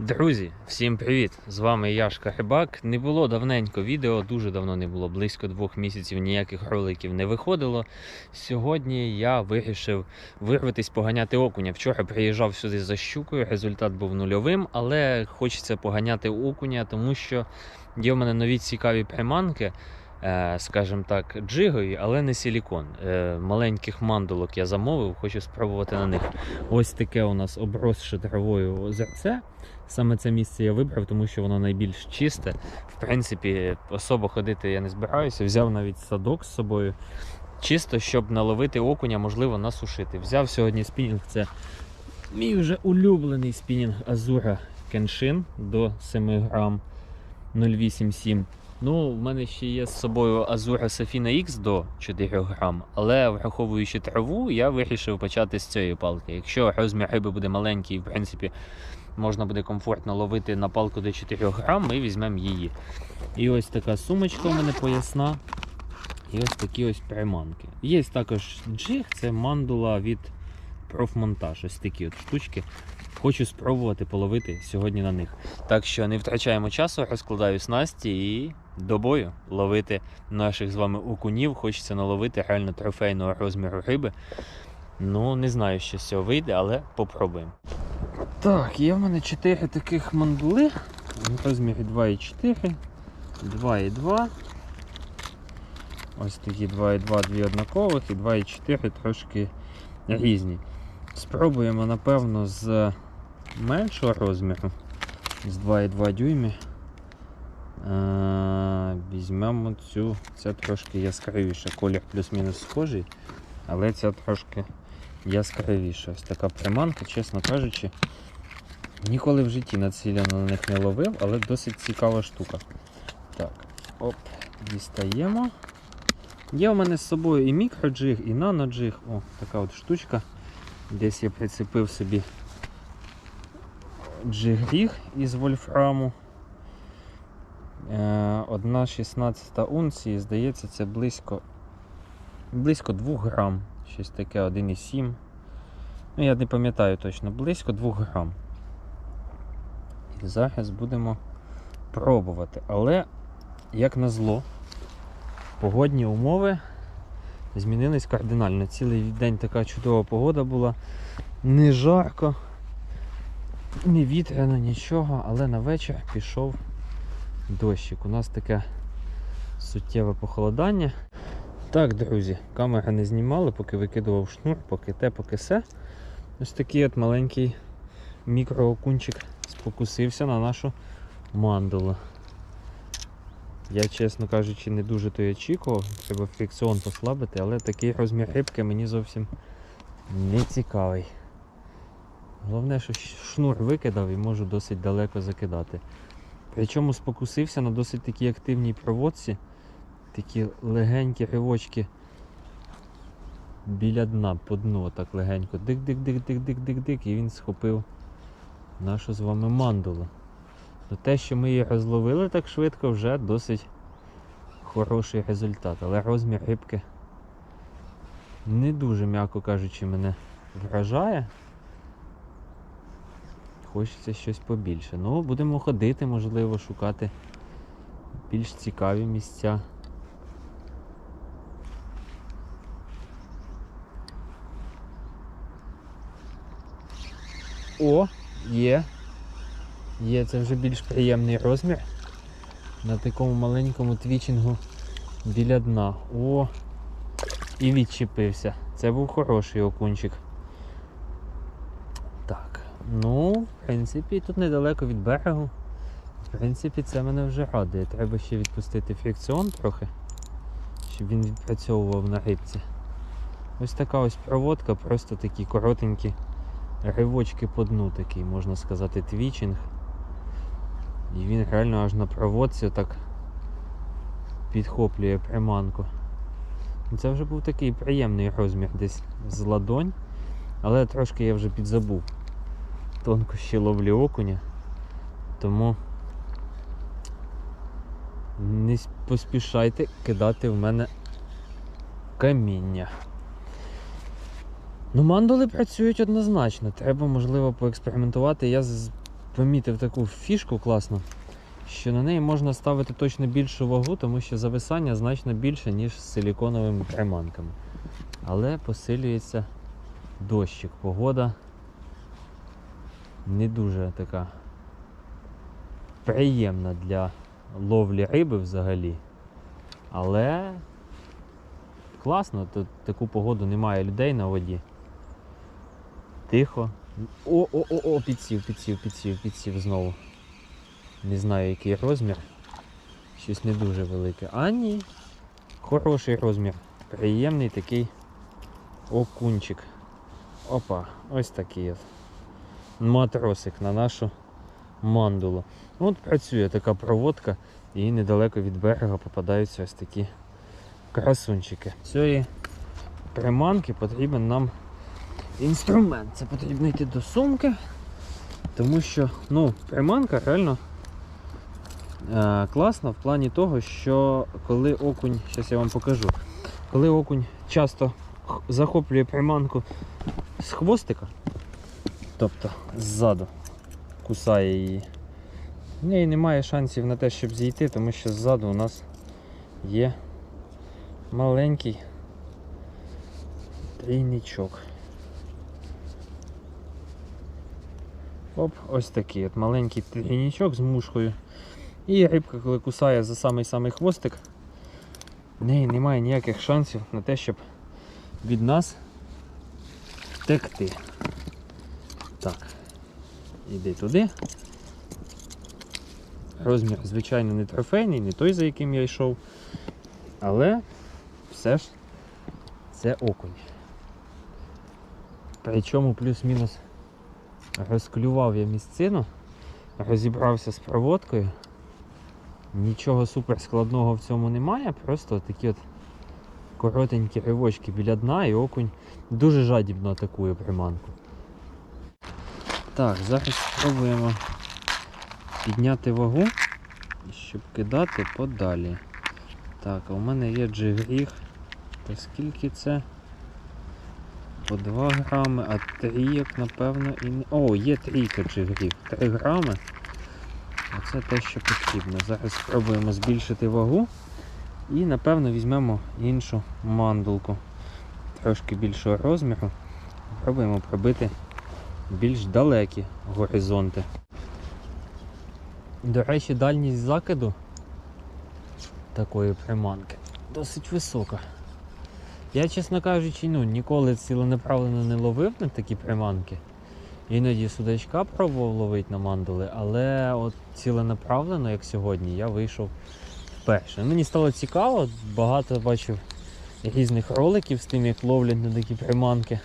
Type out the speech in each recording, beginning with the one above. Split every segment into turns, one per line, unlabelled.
Друзі, всім привіт! З вами Яшка Рибак. Не було давненько відео, дуже давно не було, близько двох місяців ніяких роликів не виходило. Сьогодні я вирішив вирватися поганяти окуня. Вчора приїжджав сюди за щукою, результат був нульовим, але хочеться поганяти окуня, тому що є в мене нові цікаві приманки. е, Скажімо так, джигові, але не силікон. Е, Маленьких мандулок я замовив, хочу спробувати на них. Ось таке у нас обросше травою озерце. Саме це місце я вибрав, тому що воно найбільш чисте. В принципі, особо ходити я не збираюся. Взяв навіть садок з собою. Чисто, щоб наловити окуня, можливо, насушити. Взяв сьогодні спінінг. Це мій вже улюблений спінінг Азура Кеншин до 7 грам 0,87. Ну, в мене ще є з собою Азура Safina X до 4 грам, але враховуючи траву, я вирішив почати з цієї палки. Якщо розмір риби буде маленький, в принципі можна буде комфортно ловити на палку до 4 грам, ми візьмемо її. І ось така сумочка у мене поясна. І ось такі ось приманки. Є також джиг, це мандула від профмонтаж. Ось такі от штучки. Хочу спробувати половити сьогодні на них. Так що не втрачаємо часу, розкладаю снасті і до бою ловити наших з вами окунів. Хочеться наловити реально трофейного розміру риби. Ну, не знаю, що з цього вийде, але попробуємо. Так, є в мене 4 таких мандули. В розмірі 2,4, 2,2. Ось такі 2,2, дві однакових і 2,4 трошки різні. Спробуємо, напевно, з меншого розміру, з 2,2 дюймі. Візьмемо цю, це трошки яскравіше, колір плюс-мінус схожий, але ця трошки яскравіша. Ось така приманка, чесно кажучи, ніколи в житті націлено на них не ловив, але досить цікава штука. Так, оп, дістаємо. Є у мене з собою і мікроджиг, і наноджиг. О, така от штучка. Десь я прицепив собі джиг-ріг із вольфраму. Е, Одна 16 унції, здається, це близько близько 2 грам. Щось таке 1,7. Ну, я не пам'ятаю точно, близько 2 грам. І зараз будемо пробувати. Але, як назло, погодні умови змінились кардинально. Цілий день така чудова погода була. Не жарко, не вітряно, нічого, але на вечір пішов дощик. У нас таке суттєве похолодання. Так, друзі, камера не знімала, поки викидував шнур, поки те, поки се. Ось такий от маленький мікроокунчик спокусився на нашу мандулу. Я, чесно кажучи, не дуже то й очікував, треба фрикціон послабити, але такий розмір рибки мені зовсім не цікавий. Головне, що шнур викидав і можу досить далеко закидати. Причому спокусився на досить такій активній проводці. Такі легенькі ривочки біля дна, по дну, так легенько. Дик-дик-дик-дик-дик-дик-дик. І він схопив нашу з вами мандулу. Ну, те, що ми її розловили так швидко, вже досить хороший результат. Але розмір рибки не дуже, м'яко кажучи, мене вражає. Хочеться щось побільше. Ну, будемо ходити, можливо, шукати більш цікаві місця. О, є. Є, це вже більш приємний розмір. На такому маленькому твічингу біля дна. О! І відчепився. Це був хороший окунчик. Так, ну, в принципі, тут недалеко від берегу. В принципі, це мене вже радує. Треба ще відпустити фрикціон трохи, щоб він відпрацьовував на рибці. Ось така ось проводка, просто такі коротенькі ривочки по дну такий, можна сказати, твічинг. І він реально аж на проводці так підхоплює приманку. Ну, Це вже був такий приємний розмір десь з ладонь, але трошки я вже підзабув тонкощі ловлі окуня, тому не поспішайте кидати в мене каміння. Ну, мандули працюють однозначно. Треба, можливо, поекспериментувати. Я помітив таку фішку класну, що на неї можна ставити точно більшу вагу, тому що зависання значно більше, ніж з силіконовими приманками. Але посилюється дощик, погода не дуже така приємна для ловлі риби взагалі. Але класно, тут таку погоду немає людей на воді. Тихо. О, о, о, о, підсів, підсів, підсів, підсів знову. Не знаю який розмір. Щось не дуже велике. А ні. Хороший розмір. Приємний такий окунчик. Опа, ось такий от. Матросик на нашу мандулу. От працює така проводка і недалеко від берега попадаються ось такі красунчики. Цієї приманки потрібен нам інструмент. Це потрібно йти до сумки, тому що ну, приманка реально е, класна в плані того, що коли окунь, зараз я вам покажу, коли окунь часто захоплює приманку з хвостика, тобто ззаду кусає її, в неї немає шансів на те, щоб зійти, тому що ззаду у нас є маленький трійничок. Оп, ось такий от маленький трійничок з мушкою. І рибка, коли кусає за самий-самий хвостик, в неї немає ніяких шансів на те, щоб від нас втекти. Так, іди туди. Розмір, звичайно, не трофейний, не той, за яким я йшов. Але все ж це окунь. Причому плюс-мінус розклював я місцину, розібрався з проводкою. Нічого супер складного в цьому немає, просто такі от коротенькі ривочки біля дна і окунь дуже жадібно атакує приманку. Так, зараз спробуємо підняти вагу, щоб кидати подалі. Так, а у мене є джигріг. Та скільки це? По 2 грами, а трійок, напевно, і не. О, є трійка джигрів. 3 грами. Оце те, що потрібно. Зараз спробуємо збільшити вагу і напевно візьмемо іншу мандулку. Трошки більшого розміру. Пробуємо пробити більш далекі горизонти. До речі, дальність закиду такої приманки досить висока. Я, чесно кажучи, ну, ніколи ціленаправленно не ловив на такі приманки. Іноді судачка пробував ловити на мандули, але от ціленаправленно, як сьогодні, я вийшов вперше. Мені стало цікаво, багато бачив різних роликів з тим, як ловлять на такі приманки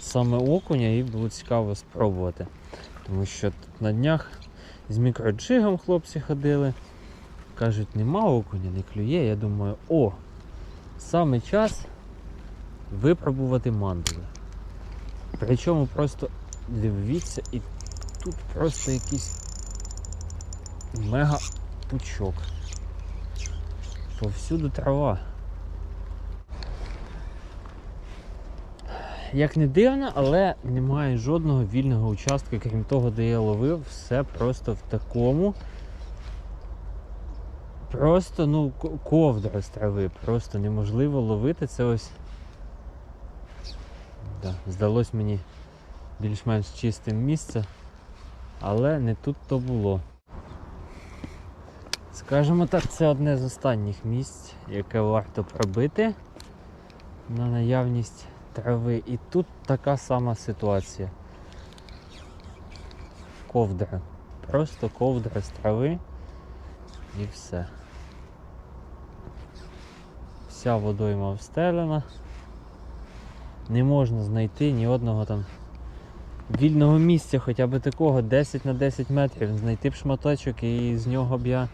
саме окуня, і було цікаво спробувати. Тому що тут на днях з мікроджигом хлопці ходили. Кажуть, нема окуня, не клює. Я думаю, о, саме час випробувати мандули. Причому просто дивіться, і тут просто якийсь мега пучок. Повсюду трава. Як не дивно, але немає жодного вільного участка, крім того, де я ловив, все просто в такому. Просто ну ковдра з трави, просто неможливо ловити це ось. Да, здалось мені більш-менш чистим місце, але не тут то було. Скажімо так, це одне з останніх місць, яке варто пробити на наявність трави. І тут така сама ситуація. Ковдра. Просто ковдра з трави і все. Вся водойма встелена. Не можна знайти ні одного там вільного місця, хоча б такого 10 на 10 метрів. Знайти б шматочок і з нього б я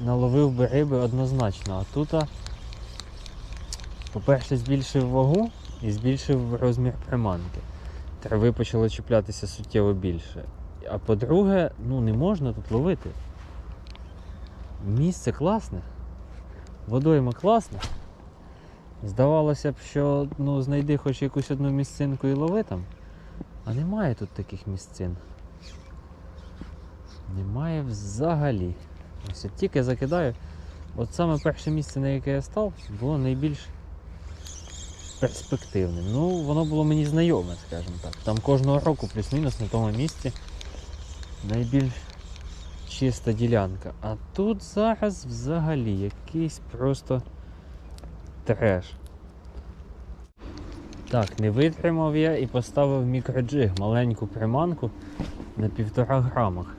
наловив би риби однозначно. А тут, по-перше, збільшив вагу і збільшив розмір приманки. Трави почало чіплятися суттєво більше. А по-друге, ну не можна тут ловити. Місце класне, водойма класна. Здавалося б, що ну, знайди хоч якусь одну місцинку і лови там. А немає тут таких місцин. Немає взагалі. Ось я тільки закидаю. От саме перше місце, на яке я став, було найбільш перспективним. Ну, воно було мені знайоме, скажімо так. Там кожного року плюс-мінус на тому місці найбільш чиста ділянка. А тут зараз взагалі якийсь просто треш. Так, не витримав я і поставив мікроджиг, маленьку приманку на півтора грамах.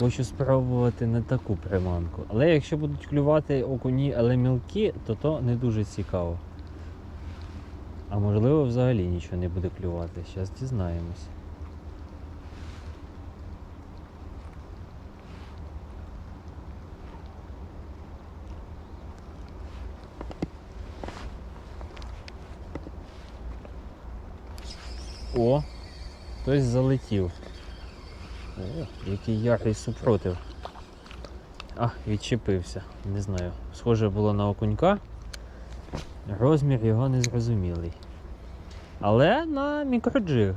Хочу спробувати не таку приманку. Але якщо будуть клювати окуні, але мілкі, то то не дуже цікаво. А можливо взагалі нічого не буде клювати. Зараз дізнаємось. О, хтось залетів. О, який ярий супротив. А, відчепився. Не знаю. Схоже було на окунька. Розмір його незрозумілий. Але на мікроджиг.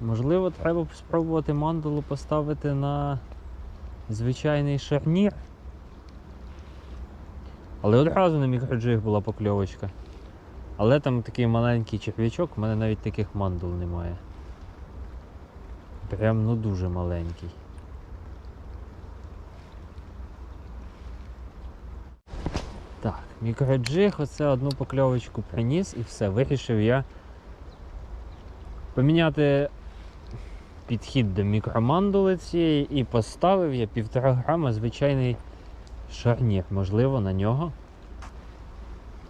Можливо, треба спробувати мандалу поставити на звичайний шарнір. Але одразу на мікроджиг була покльовочка. Але там такий маленький черв'ячок, у мене навіть таких мандул немає. Прям ну дуже маленький. Так, мікроджиг, оце одну покльовочку приніс і все. Вирішив я поміняти підхід до мікромандули цієї і поставив я півтора грама звичайний шарнір. Можливо, на нього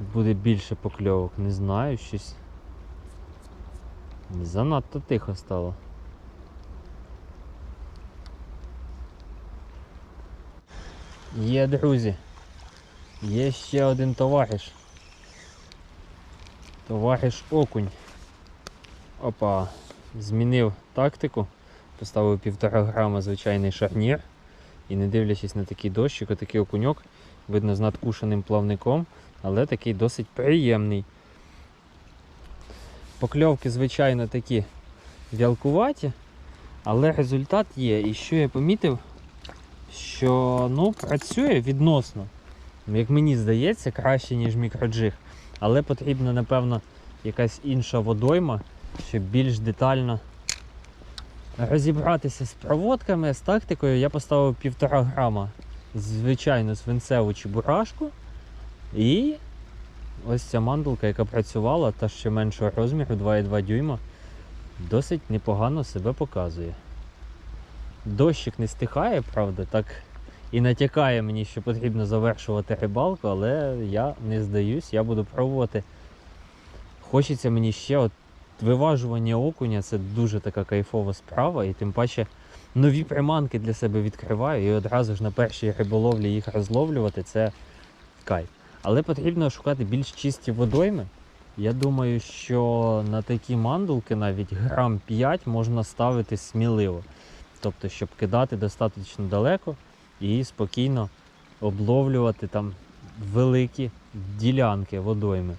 буде більше покльовок, не знаю, щось занадто тихо стало. Є, друзі. Є ще один товариш. Товариш окунь. Опа, змінив тактику, поставив півтора грама звичайний шарнір. І не дивлячись на такий дощик, отакий окуньок, видно з надкушеним плавником, але такий досить приємний. Покльовки, звичайно, такі вялкуваті, але результат є. І що я помітив, що ну, працює відносно. Як мені здається, краще, ніж мікроджиг. Але потрібна, напевно, якась інша водойма, щоб більш детально розібратися з проводками, з тактикою. Я поставив півтора грама звичайну свинцеву чебурашку. І ось ця мандулка, яка працювала, та ще меншого розміру, 2,2 дюйма, досить непогано себе показує. Дощик не стихає, правда, так і натякає мені, що потрібно завершувати рибалку, але я не здаюсь, я буду пробувати. Хочеться мені ще от виважування окуня це дуже така кайфова справа, і тим паче нові приманки для себе відкриваю і одразу ж на першій риболовлі їх розловлювати це кайф. Але потрібно шукати більш чисті водойми. Я думаю, що на такі мандулки навіть грам 5 можна ставити сміливо. Тобто, щоб кидати достатньо далеко і спокійно обловлювати там великі ділянки водойми.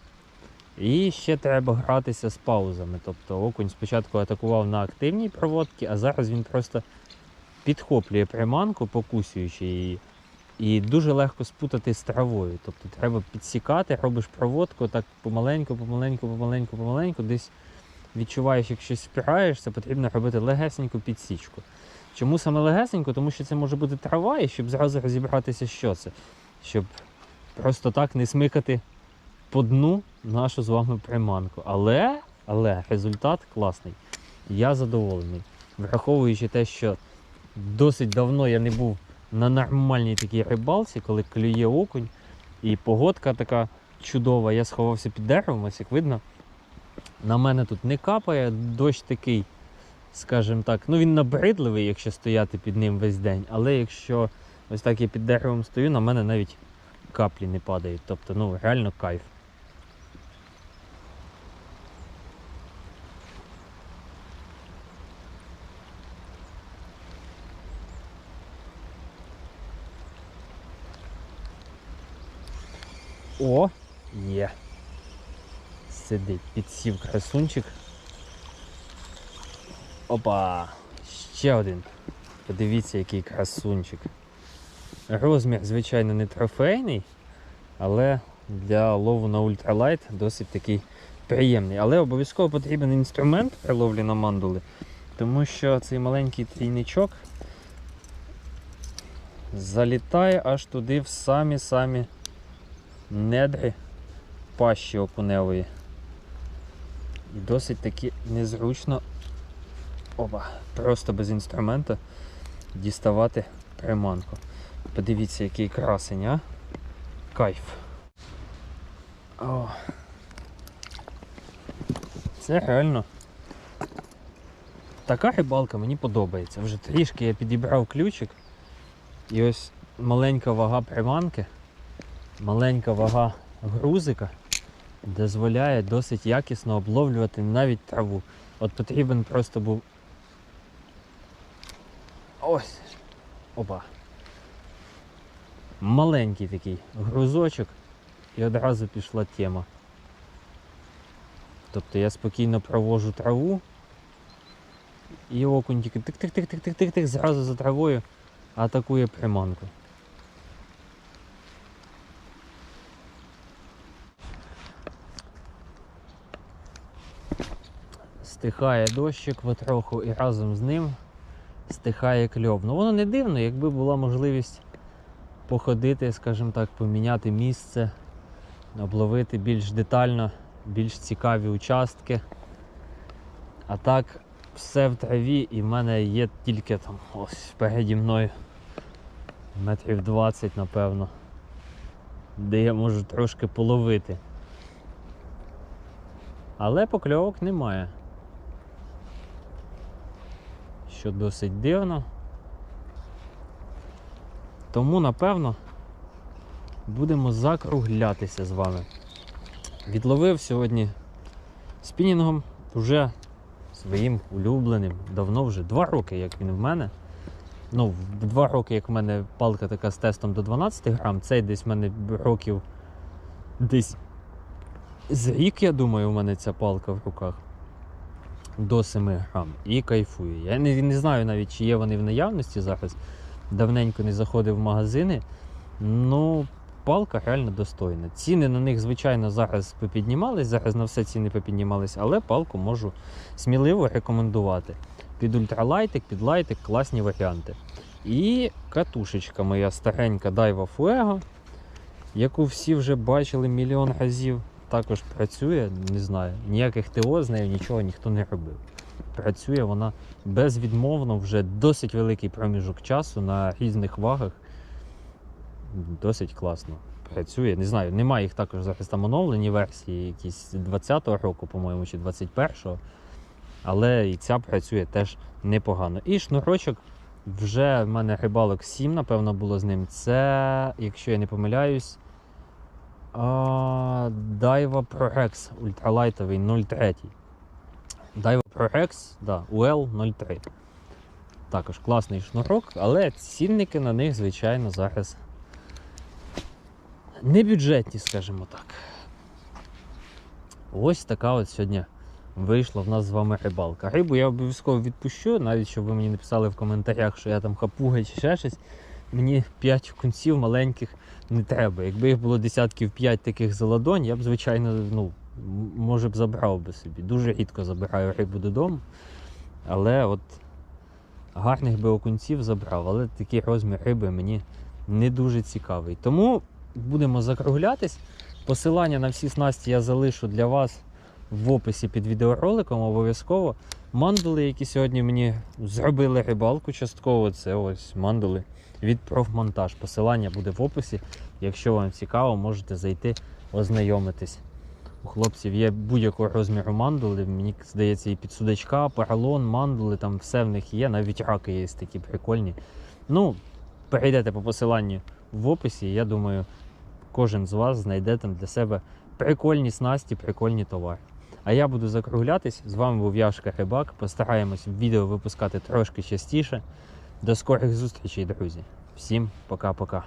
І ще треба гратися з паузами. Тобто окунь спочатку атакував на активній проводці, а зараз він просто підхоплює приманку, покусюючи її. І дуже легко спутати з травою. Тобто треба підсікати, робиш проводку, так помаленьку, помаленьку, помаленьку, помаленьку, десь відчуваєш, як щось впираєшся, потрібно робити легесеньку підсічку. Чому саме легесенько? Тому що це може бути трава, і щоб зразу розібратися, що це. Щоб просто так не смикати по дну нашу з вами приманку. Але, але результат класний. Я задоволений. Враховуючи те, що досить давно я не був на нормальній такій рибалці, коли клює окунь, і погодка така чудова. Я сховався під деревом, ось як видно. На мене тут не капає, дощ такий, скажімо так, ну він набридливий, якщо стояти під ним весь день. Але якщо ось так я під деревом стою, на мене навіть каплі не падають. Тобто, ну реально кайф. О, є. Сидить, підсів красунчик. Опа! Ще один. Подивіться, який красунчик. Розмір, звичайно, не трофейний, але для лову на ультралайт досить такий приємний. Але обов'язково потрібен інструмент при ловлі на мандули, тому що цей маленький трійничок залітає аж туди в самі-самі недри пащі окуневої. І досить таки незручно опа, просто без інструмента діставати приманку. Подивіться, який красень, а? Кайф. О. Це реально. Така рибалка мені подобається. Вже трішки я підібрав ключик. І ось маленька вага приманки, маленька вага грузика дозволяє досить якісно обловлювати навіть траву. От потрібен просто був. Ось. Опа. Маленький такий грузочок і одразу пішла тема. Тобто я спокійно провожу траву і окунь тільки тик-тик-тик-тик-тик-тик зразу за травою атакує приманку. Стихає дощик потроху і разом з ним стихає кльов. Ну воно не дивно, якби була можливість походити, скажімо так, поміняти місце, обловити більш детально, більш цікаві участки. А так все в траві і в мене є тільки там ось переді мною метрів 20, напевно, де я можу трошки половити. Але покльовок немає. Що досить дивно. Тому, напевно, будемо закруглятися з вами. Відловив сьогодні спінінгом вже своїм улюбленим. Давно вже два роки, як він в мене. Ну, два роки, як в мене палка така з тестом до 12 грам, цей десь в мене років десь з рік, я думаю, у мене ця палка в руках. До 7 грам. І кайфую. Я не, не знаю навіть, чи є вони в наявності зараз. Давненько не заходив в магазини. Ну, палка реально достойна. Ціни на них, звичайно, зараз попіднімались, зараз на все ціни попіднімались, але палку можу сміливо рекомендувати. Під ультралайтик, під лайтик класні варіанти. І катушечка моя старенька Daiwa Fuego, яку всі вже бачили мільйон разів. Також працює, не знаю, ніяких ТО з нею нічого ніхто не робив. Працює вона безвідмовно вже досить великий проміжок часу на різних вагах. Досить класно працює. Не знаю, немає їх також зараз там оновлені версії, якісь 20-го року, по-моєму, чи 21-го. Але і ця працює теж непогано. І шнурочок вже в мене рибалок 7, напевно, було з ним. Це, якщо я не помиляюсь, Daiwa ProX ультралайтовий 03. Daiwa ProX, да, UL 03. Також класний шнурок, але цінники на них, звичайно, зараз не бюджетні, скажімо так. Ось така от сьогодні вийшла в нас з вами рибалка. Рибу я обов'язково відпущу, навіть щоб ви мені написали в коментарях, що я там хапуга чи ще щось. Мені 5 кунців маленьких не треба. Якби їх було десятків 5 таких за ладонь, я б, звичайно, ну, може б забрав би собі. Дуже рідко забираю рибу додому. Але от гарних би окунців забрав, але такий розмір риби мені не дуже цікавий. Тому будемо закруглятись. Посилання на всі снасті я залишу для вас в описі під відеороликом обов'язково. Мандули, які сьогодні мені зробили рибалку частково, це ось мандули від профмонтаж. Посилання буде в описі. Якщо вам цікаво, можете зайти ознайомитись. У хлопців є будь-якого розміру мандули. Мені здається, і під судачка, поролон, мандули, там все в них є, навіть раки є такі прикольні. Ну, перейдете по посиланню в описі, я думаю, кожен з вас знайде там для себе прикольні снасті, прикольні товари. А я буду закруглятись. З вами був Яшка Рибак. Постараємось відео випускати трошки частіше. До скорих зустрічей, друзі. Всім пока-пока.